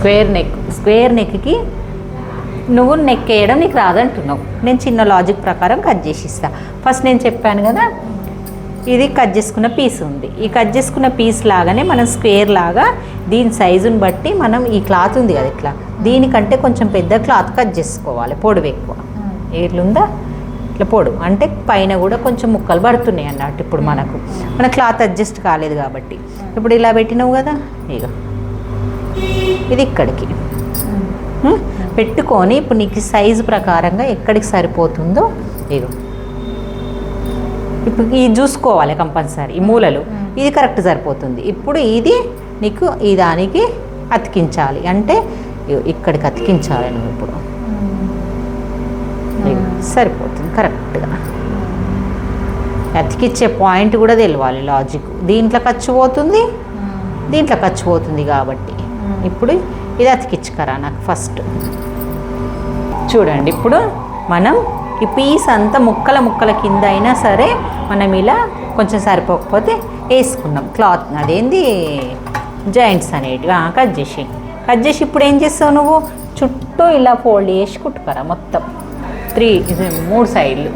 Square neck square నెక్కి నువ్వు neck వేయడం నీకు రాదంటున్నావు. నేను చిన్న లాజిక్ ప్రకారం కట్ చేసి ఇస్తా ఫస్ట్ నేను చెప్పాను కదా ఇది కట్ చేసుకున్న పీస్ ఉంది. ఈ కట్ చేసుకున్న పీస్ లాగానే మనం స్క్వేర్ లాగా దీని సైజుని బట్టి మనం ఈ క్లాత్ ఉంది కదా ఇట్లా దీనికంటే కొంచెం పెద్ద క్లాత్ కట్ చేసుకోవాలి పొడవు ఎక్కువ. ఏర్లుందా? ఇట్లా పొడవు. అంటే పైన కూడా కొంచెం ముక్కలు పడుతున్నాయి అన్నట్టు ఇప్పుడు మనకు. మన క్లాత్ అడ్జస్ట్ కాలేదు కాబట్టి. ఇప్పుడు ఇలా పెట్టినావు కదా ఇక ఇది ఇక్కడికి? పెట్టుకొని ఇప్పుడు నీకు సైజు ప్రకారంగా ఎక్కడికి సరిపోతుందో ఇగో. ఇప్పుడు ఇది చూసుకోవాలి కంపల్సరీ ఈ మూలలు. ఇది కరెక్ట్ సరిపోతుంది. ఇప్పుడు ఇది నీకు ఈ దానికి అతికించాలి. అంటే ఇక్కడికి అతికించాలి నువ్వు ఇప్పుడు. సరిపోతుంది కరెక్ట్గా. అతికిచ్చే పాయింట్ కూడా తెలియాలి లాజిక్. దీంట్లో ఖర్చు పోతుంది. దీంట్లో ఖర్చు పోతుంది కాబట్టి. ఇప్పుడు ఇది అతికించుకరా నాకు ఫస్ట్ చూడండి ఇప్పుడు మనం ఈ పీస్ అంతా ముక్కల ముక్కల కింద అయినా సరే మనం ఇలా కొంచెం సరిపోకపోతే వేసుకున్నాం. క్లాత్ అదేంది? జాయింట్స్ అనేటివి. కట్ చేసి కట్ చేసి ఇప్పుడు ఏం చేస్తావు నువ్వు? చుట్టూ ఇలా ఫోల్డ్ చేసి కుట్టుకరా మొత్తం. త్రీ ఇది మూడు సైడ్లు